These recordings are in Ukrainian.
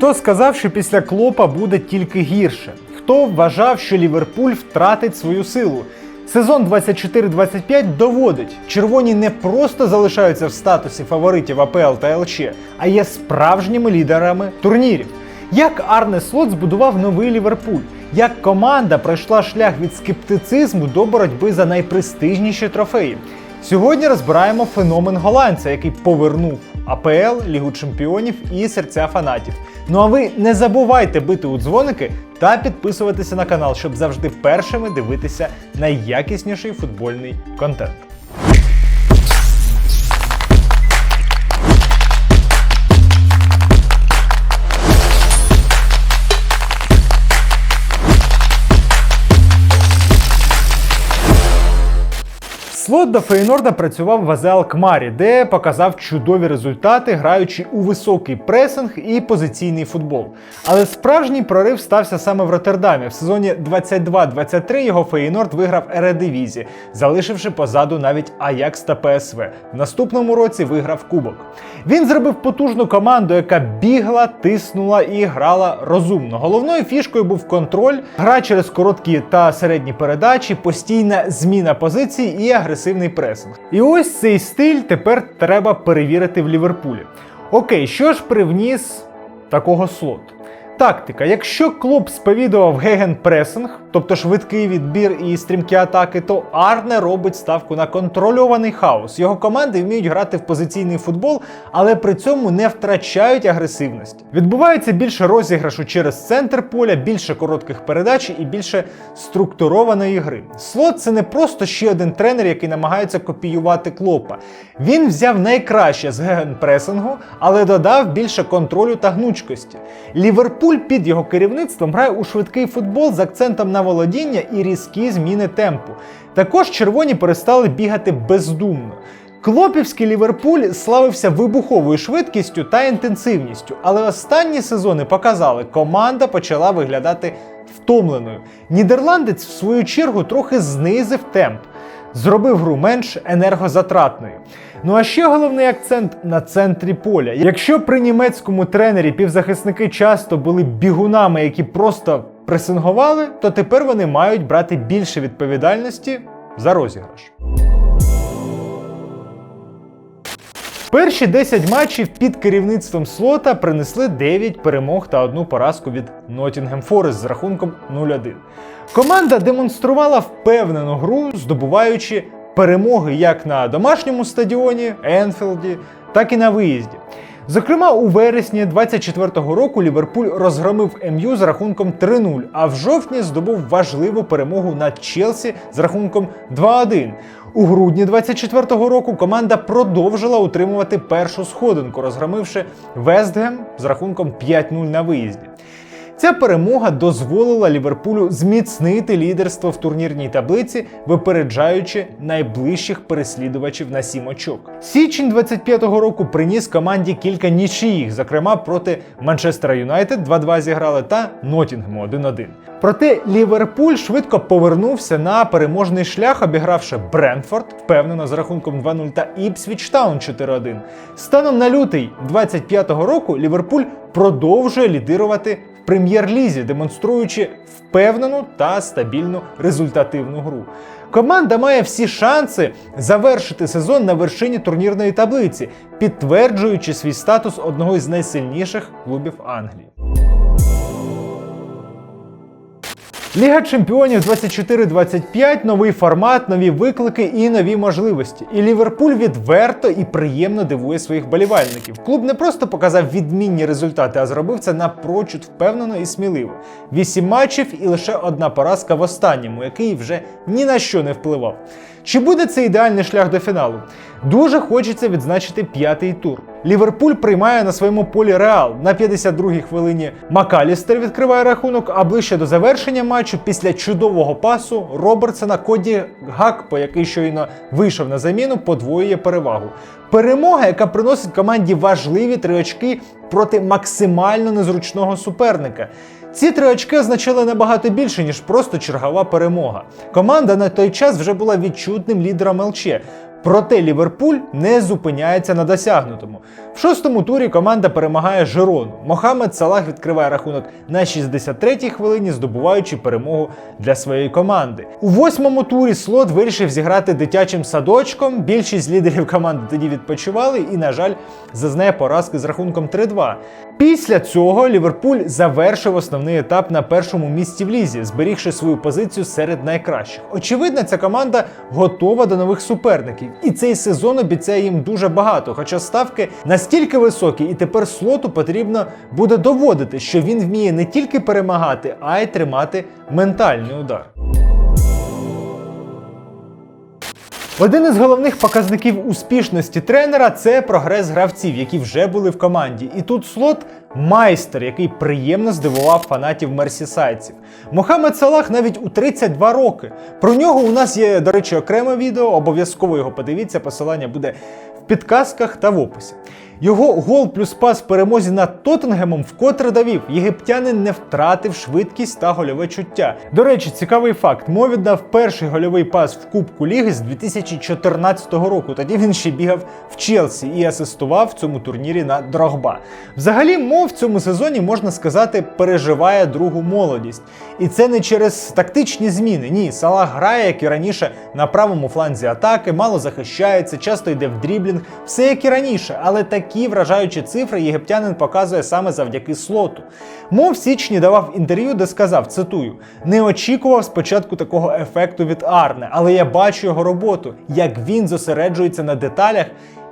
Хто сказав, що після клопа буде тільки гірше? Хто вважав, що Ліверпуль втратить свою силу? Сезон 24-25 доводить, червоні не просто залишаються в статусі фаворитів АПЛ та ЛЧ, а є справжніми лідерами турнірів. Як Арне Слот збудував новий Ліверпуль? Як команда пройшла шлях від скептицизму до боротьби за найпрестижніші трофеї? Сьогодні розбираємо феномен голландця, який повернув АПЛ, Лігу Чемпіонів і серця фанатів. Ну а ви не забувайте бити у дзвоники та підписуватися на канал, щоб завжди першими дивитися найякісніший футбольний контент. Слот до Фейнорда працював в АЗ Алкмарі, де показав чудові результати, граючи у високий пресинг і позиційний футбол. Але справжній прорив стався саме в Роттердамі. В сезоні 22-23 його Фейнорд виграв Ередивізі, залишивши позаду навіть Аякс та ПСВ. В наступному році виграв Кубок. Він зробив потужну команду, яка бігла, тиснула і грала розумно. Головною фішкою був контроль, гра через короткі та середні передачі, постійна зміна позицій і агресивний пресинг. І ось цей стиль тепер треба перевірити в Ліверпулі. Окей, що ж привніс такого слоту? Тактика. Якщо клуб сповідував гегенпресинг, тобто швидкий відбір і стрімкі атаки, то Арне робить ставку на контрольований хаос. Його команди вміють грати в позиційний футбол, але при цьому не втрачають агресивності. Відбувається більше розіграшу через центр поля, більше коротких передач і більше структурованої гри. Слот це не просто ще один тренер, який намагається копіювати клопа. Він взяв найкраще з гегенпресингу, але додав більше контролю та гнучкості. Ліверпуль під його керівництвом грає у швидкий футбол з акцентом на володіння і різкі зміни темпу. Також червоні перестали бігати бездумно. Клопівський Ліверпуль славився вибуховою швидкістю та інтенсивністю, але останні сезони показали, команда почала виглядати втомленою. Нідерландець, в свою чергу, трохи знизив темп, зробив гру менш енергозатратною. Ну а ще головний акцент на центрі поля. Якщо при німецькому тренері півзахисники часто були бігунами, які просто пресингували, то тепер вони мають брати більше відповідальності за розіграш. Перші 10 матчів під керівництвом слота принесли 9 перемог та одну поразку від Nottingham Forest з рахунком 0-1. Команда демонструвала впевнену гру, здобуваючи перемоги як на домашньому стадіоні Енфілді, так і на виїзді. Зокрема, у вересні 24-го року Ліверпуль розгромив МЮ з рахунком 3-0, а в жовтні здобув важливу перемогу над Челсі з рахунком 2-1. У грудні 24-го року команда продовжила утримувати першу сходинку, розгромивши Вестгем з рахунком 5-0 на виїзді. Ця перемога дозволила Ліверпулю зміцнити лідерство в турнірній таблиці, випереджаючи найближчих переслідувачів на сім очок. Січень 25-го року приніс команді кілька нічиїх, зокрема проти Манчестера Юнайтед 2-2 зіграли та Нотінгему 1-1. Проте Ліверпуль швидко повернувся на переможний шлях, обігравши Брентфорд впевнено з рахунком 2-0 та Іпсвіч Таун 4-1. Станом на лютий 25-го року Ліверпуль продовжує лідирувати прем'єр-лізі, демонструючи впевнену та стабільну результативну гру. Команда має всі шанси завершити сезон на вершині турнірної таблиці, підтверджуючи свій статус одного із найсильніших клубів Англії. Ліга чемпіонів 24-25, новий формат, нові виклики і нові можливості. І Ліверпуль відверто і приємно дивує своїх болівальників. Клуб не просто показав відмінні результати, а зробив це напрочуд впевнено і сміливо. Вісім матчів і лише одна поразка в останньому, який вже ні на що не впливав. Чи буде це ідеальний шлях до фіналу? Дуже хочеться відзначити п'ятий тур. Ліверпуль приймає на своєму полі Реал. На 52-й хвилині Макалістер відкриває рахунок, а ближче до завершення матчу після чудового пасу Робертсона Коді Гакпо, який щойно вийшов на заміну, подвоює перевагу. Перемога, яка приносить команді важливі три очки проти максимально незручного суперника. Ці три очки означали набагато більше, ніж просто чергова перемога. Команда на той час вже була відчутним лідером ЛЧ. Проте Ліверпуль не зупиняється на досягнутому. В шостому турі команда перемагає Жирону. Мохамед Салах відкриває рахунок на 63-й хвилині, здобуваючи перемогу для своєї команди. У восьмому турі слот вирішив зіграти дитячим садочком. Більшість лідерів команди тоді відпочивали і, на жаль, зазнає поразки з рахунком 3-2. Після цього Ліверпуль завершив основний етап на першому місці в лізі, зберігши свою позицію серед найкращих. Очевидно, ця команда готова до нових суперників, і цей сезон обіцяє їм дуже багато. Хоча ставки настільки високі, і тепер слоту потрібно буде доводити, що він вміє не тільки перемагати, а й тримати ментальний удар. Один із головних показників успішності тренера це прогрес гравців, які вже були в команді. І тут слот майстер, який приємно здивував фанатів мерсісайців. Мохамед Салах навіть у 32 роки. Про нього у нас є, до речі, окреме відео. Обов'язково його подивіться. Посилання буде в підказках та в описі. Його гол плюс пас в перемозі над Тоттенгемом вкотре довів. Єгиптянин не втратив швидкість та гольове чуття. До речі, цікавий факт: Мо віддав перший гольовий пас в Кубку Ліги з 2014 року. Тоді він ще бігав в Челсі і асистував в цьому турнірі на Дрогба. Взагалі, Мо в цьому сезоні можна сказати переживає другу молодість. І це не через тактичні зміни. Ні, Салах грає, як і раніше, на правому фланзі атаки, мало захищається, часто йде в дріблінг, все як і раніше, але такі вражаючі цифри єгиптянин показує саме завдяки слоту. Мо в січні давав інтерв'ю, де сказав: цитую: не очікував спочатку такого ефекту від Арне, але я бачу його роботу, як він зосереджується на деталях.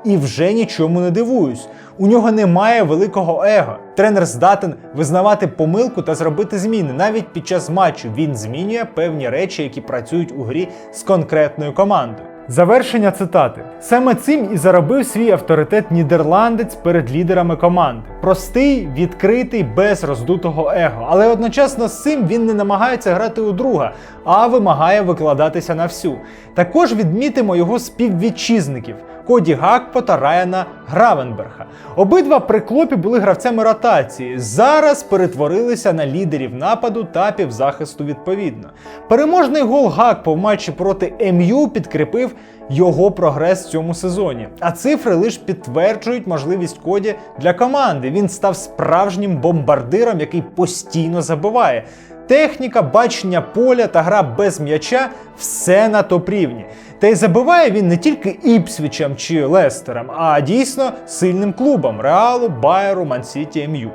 І вже нічому не дивуюсь. У нього немає великого его. Тренер здатен визнавати помилку та зробити зміни. Навіть під час матчу він змінює певні речі, які працюють у грі з конкретною командою. Завершення цитати. Саме цим і заробив свій авторитет нідерландець перед лідерами команди. Простий, відкритий, без роздутого его. Але одночасно з цим він не намагається грати у друга, а вимагає викладатися на всю. Також відмітимо його співвітчизників. Коді Гакпо та Райана Гравенберга. Обидва при клопі були гравцями ротації. Зараз перетворилися на лідерів нападу та півзахисту відповідно. Переможний гол Гакпо в матчі проти МЮ підкріпив його прогрес в цьому сезоні. А цифри лише підтверджують можливість Коді для команди. Він став справжнім бомбардиром, який постійно забиває. Техніка, бачення поля та гра без м'яча все на топ-рівні. Та й забиває він не тільки Іпсвічем чи Лестером, а дійсно сильним клубам Реалу, Байеру, Мансіті, МЮ.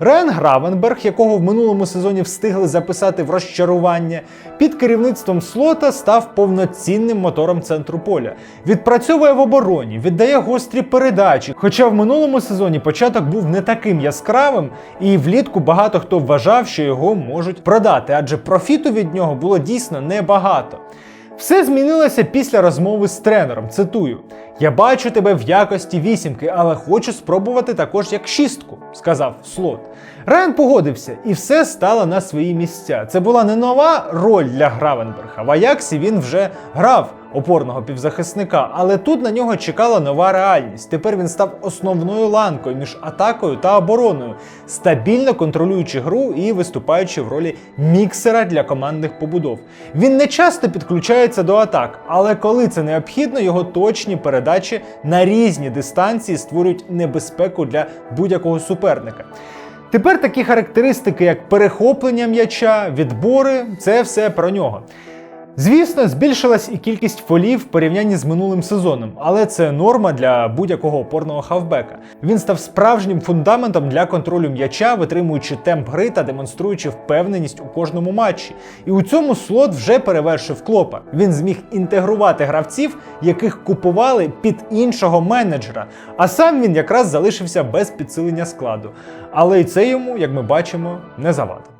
Рен Гравенберг, якого в минулому сезоні встигли записати в розчарування, під керівництвом слота став повноцінним мотором центру поля. Відпрацьовує в обороні, віддає гострі передачі. Хоча в минулому сезоні початок був не таким яскравим, і влітку багато хто вважав, що його можуть продати, адже профіту від нього було дійсно небагато. Все змінилося після розмови з тренером. Цитую: Я бачу тебе в якості вісімки, але хочу спробувати також як шістку, сказав слот. Райан погодився, і все стало на свої місця. Це була не нова роль для Гравенберга. В Аяксі він вже грав опорного півзахисника, але тут на нього чекала нова реальність. Тепер він став основною ланкою між атакою та обороною, стабільно контролюючи гру і виступаючи в ролі міксера для командних побудов. Він не часто підключається до атак, але коли це необхідно, його точні передачі на різні дистанції створюють небезпеку для будь-якого суперника. Тепер такі характеристики, як перехоплення м'яча, відбори це все про нього. Звісно, збільшилась і кількість фолів в порівнянні з минулим сезоном, але це норма для будь-якого опорного хавбека. Він став справжнім фундаментом для контролю м'яча, витримуючи темп гри та демонструючи впевненість у кожному матчі. І у цьому слот вже перевершив клопа. Він зміг інтегрувати гравців, яких купували під іншого менеджера. А сам він якраз залишився без підсилення складу. Але й це йому, як ми бачимо, не завадило.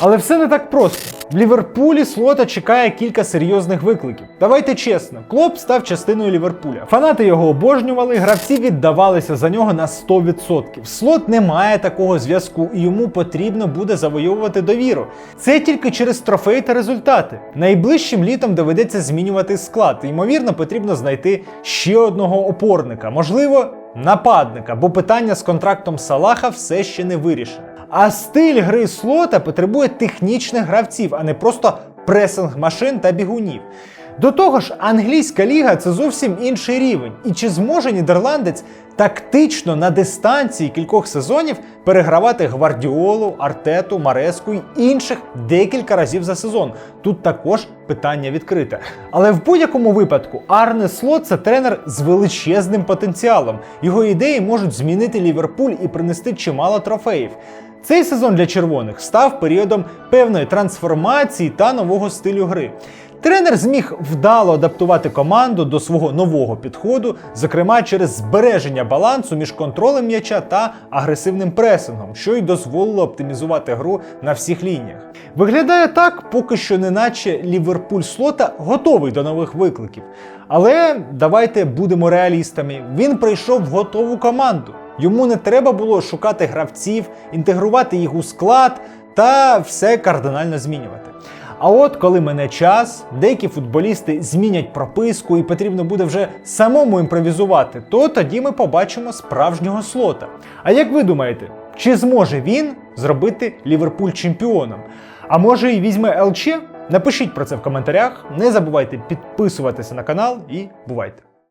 Але все не так просто. В Ліверпулі слота чекає кілька серйозних викликів. Давайте чесно, Клоп став частиною Ліверпуля. Фанати його обожнювали, гравці віддавалися за нього на 100%. Слот не має такого зв'язку, і йому потрібно буде завойовувати довіру. Це тільки через трофеї та результати. Найближчим літом доведеться змінювати склад. Ймовірно, потрібно знайти ще одного опорника, можливо, нападника, бо питання з контрактом Салаха все ще не вирішене. А стиль гри слота потребує технічних гравців, а не просто пресинг машин та бігунів. До того ж, англійська ліга це зовсім інший рівень. І чи зможе нідерландець тактично на дистанції кількох сезонів перегравати гвардіолу, артету, мареску й інших декілька разів за сезон? Тут також питання відкрите. Але в будь-якому випадку Арне Слот це тренер з величезним потенціалом. Його ідеї можуть змінити Ліверпуль і принести чимало трофеїв. Цей сезон для червоних став періодом певної трансформації та нового стилю гри. Тренер зміг вдало адаптувати команду до свого нового підходу, зокрема через збереження балансу між контролем м'яча та агресивним пресингом, що й дозволило оптимізувати гру на всіх лініях. Виглядає так, поки що неначе Ліверпуль слота готовий до нових викликів. Але давайте будемо реалістами. Він прийшов в готову команду. Йому не треба було шукати гравців, інтегрувати їх у склад та все кардинально змінювати. А от коли мене час, деякі футболісти змінять прописку і потрібно буде вже самому імпровізувати, то тоді ми побачимо справжнього слота. А як ви думаєте, чи зможе він зробити Ліверпуль чемпіоном? А може і візьме ЛЧ? Напишіть про це в коментарях. Не забувайте підписуватися на канал і бувайте!